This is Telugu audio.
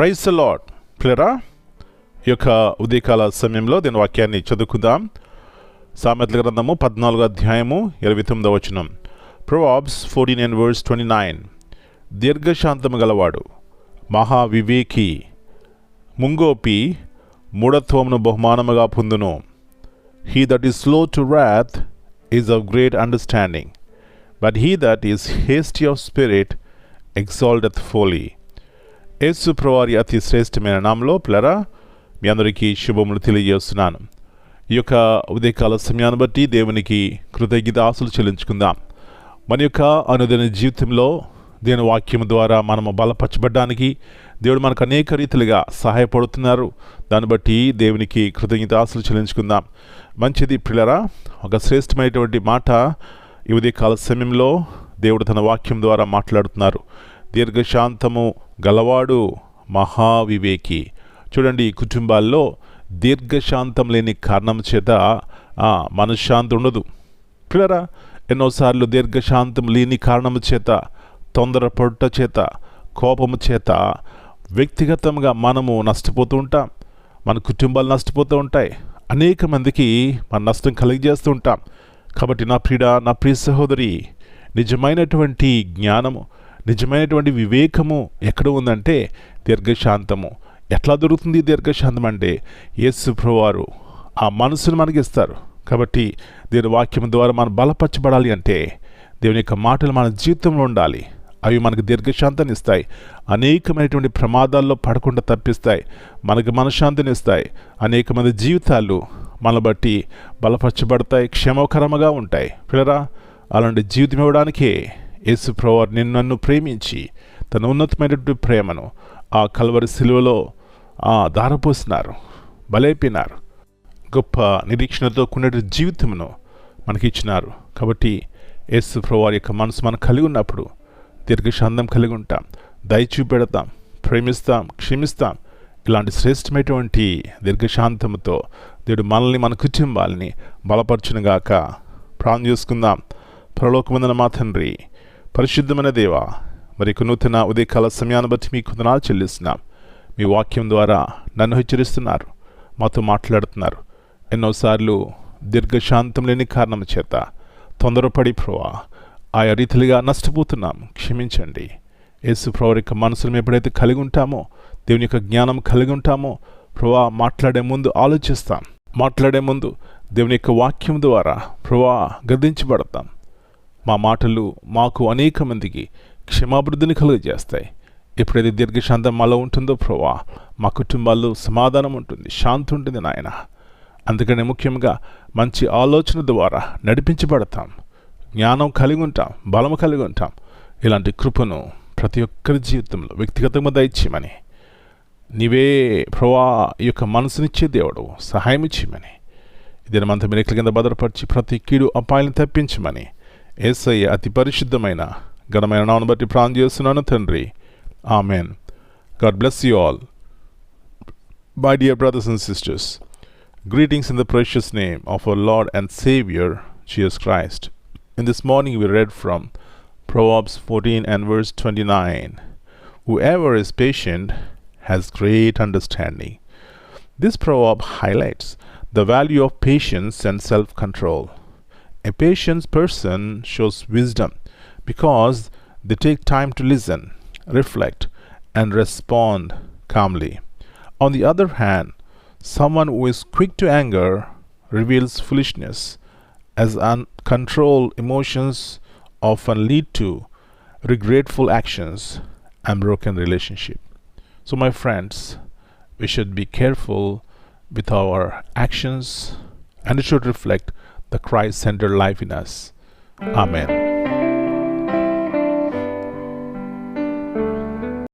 ప్రైస్ లాడ్ ప్లేరా ఈ యొక్క ఉదయకాల సమయంలో దీని వాక్యాన్ని చదువుకుందాం. సామెతల గ్రంథము పద్నాలుగు అధ్యాయము ఇరవై తొమ్మిదవ వచనం. Proverbs fourteen and verse twenty nine దీర్ఘశాంతము గలవాడు మహా వివేకి ముంగోపి మూఢత్వమును బహుమానముగా పొందును. He that is slow to wrath is of great understanding but he that is hasty of spirit exalteth folly Yesu ప్రవారి అతి శ్రేష్టమైన నామంలో ప్లరా మీ అందరికీ శుభములు తెలియజేస్తున్నాను. ఈ యొక్క ఉదయకాల సమయాన్ని బట్టి దేవునికి కృతజ్ఞత ఆశలు చెల్లించుకుందాం. మన యొక్క అనుదిన జీవితంలో దేని వాక్యం ద్వారా మనము బలపరచబడ్డానికి దేవుడు మనకు అనేక రీతిలుగా సహాయపడుతున్నారు. దాన్ని బట్టి దేవునికి కృతజ్ఞత ఆశలు చెల్లించుకుందాం. మంచిది పిల్లరా ఒక శ్రేష్టమైనటువంటి మాట ఈ ఉదయకాల సమయంలో దేవుడు తన వాక్యం ద్వారా మాట్లాడుతున్నారు. దీర్ఘశాంతము గలవాడు మహావివేకి. చూడండి ఈ కుటుంబాల్లో దీర్ఘశాంతం లేని కారణం చేత మనశ్శాంతి ఉండదు. పిల్లరా ఎన్నోసార్లు దీర్ఘశాంతం లేని కారణము చేత తొందరపడుట చేత కోపము చేత వ్యక్తిగతంగా మనము నష్టపోతూ ఉంటాం. మన కుటుంబాలు నష్టపోతూ ఉంటాయి. అనేక మందికి మన నష్టం కలిగజేస్తూ ఉంటాం. కాబట్టి నా ప్రియ నా ప్రియ సహోదరి నిజమైనటువంటి జ్ఞానము నిజమైనటువంటి వివేకము ఎక్కడ ఉందంటే దీర్ఘశాంతము. ఎట్లా దొరుకుతుంది దీర్ఘశాంతం అంటే యేసుప్రవారు ఆ మనసును మనకి ఇస్తారు కాబట్టి దీని వాక్యం ద్వారా మనం బలపరచబడాలి అంటే దేవుని యొక్క మాటలు మన జీవితంలో ఉండాలి. అవి మనకు దీర్ఘశాంతాన్ని ఇస్తాయి. అనేకమైనటువంటి ప్రమాదాల్లో పడకుండా తప్పిస్తాయి. మనకు మనశ్శాంతిని ఇస్తాయి. అనేక మంది జీవితాలు మన బట్టి బలపరచబడతాయి క్షేమకరముగా ఉంటాయి. పిల్లరా అలాంటి జీవితం ఇవ్వడానికే యేసుప్రవారు నిన్ను నన్ను ప్రేమించి తన ఉన్నతమైనటువంటి ప్రేమను ఆ కలవరి సిలువలో ఆ దారపోసినారు బలైపోయినారు. గొప్ప నిరీక్షణతో కూడిన జీవితమును మనకిచ్చినారు. కాబట్టి యేసు ప్రభువారి యొక్క మనసు మనం కలిగి ఉన్నప్పుడు దీర్ఘశాంతం కలిగి ఉంటాం దయ చూపెడతాం ప్రేమిస్తాం క్షమిస్తాం. ఇలాంటి శ్రేష్టమైనటువంటి దీర్ఘశాంతముతో దేవుడు మనల్ని మన కుటుంబాలని బలపరచునుగాక ప్రాణం చేసుకుందాం. పరలోకమందన మా తండ్రి పరిశుద్ధమైన దేవ మరి నూతన ఉదయకాల సమయాన్ని బట్టి మీ కొందనాలు చెల్లిస్తున్నాం. మీ వాక్యం ద్వారా నన్ను హెచ్చరిస్తున్నారు మాతో మాట్లాడుతున్నారు. ఎన్నోసార్లు దీర్ఘశాంతం లేని కారణం చేత తొందరపడి ప్రోవా ఆయా రీతిలుగా నష్టపోతున్నాం. క్షమించండి. యేసు ప్రభు యొక్క మనసులు ఎప్పుడైతే కలిగి ఉంటామో దేవుని యొక్క జ్ఞానం కలిగి ఉంటామో ప్రభా మాట్లాడే ముందు ఆలోచిస్తాం. మాట్లాడే ముందు దేవుని యొక్క వాక్యం ద్వారా ప్రభా గర్దించబడతాం మా మాటలు మాకు అనేక మందికి క్షమాభివృద్ధిని కలుగజేస్తాయి. ఎప్పుడైతే దీర్ఘశాంతం మాలో ఉంటుందో ప్రభా మా కుటుంబాల్లో సమాధానం ఉంటుంది శాంతి ఉంటుంది నాయన. అందుకనే ముఖ్యంగా మంచి ఆలోచన ద్వారా నడిపించబడతాం. జ్ఞానం కలిగి ఉంటాం బలము కలిగి ఉంటాం. ఇలాంటి కృపను ప్రతి ఒక్కరి జీవితంలో వ్యక్తిగతంగా దయచేయమని. నీవే ప్రభా ఈ యొక్క మనసునిచ్చే దేవుడు సహాయం ఇచ్చేయమని ఇది మనతో మీరు కింద భద్రపరిచి ప్రతి కీడు అపాయాలను తప్పించమని. ఏసయ్య అతి పరిశుద్ధమైన ఘనమైన నాను బట్టి ప్రాణం చేస్తున్నాను తండ్రి amen God bless you all My dear brothers and sisters, greetings in the precious name of our Lord and Savior, Jesus Christ. In this morning, we read from Proverbs 14 and verse 29 Whoever is patient has great understanding. This proverb highlights the value of patience and self control. A patient person shows wisdom because they take time to listen, reflect, and respond calmly. On the other hand, someone who is quick to anger reveals foolishness, as uncontrolled emotions often lead to regretful actions and broken relationship. So, my friends, we should be careful with our actions and it should reflect the Christ centered life in us. Amen.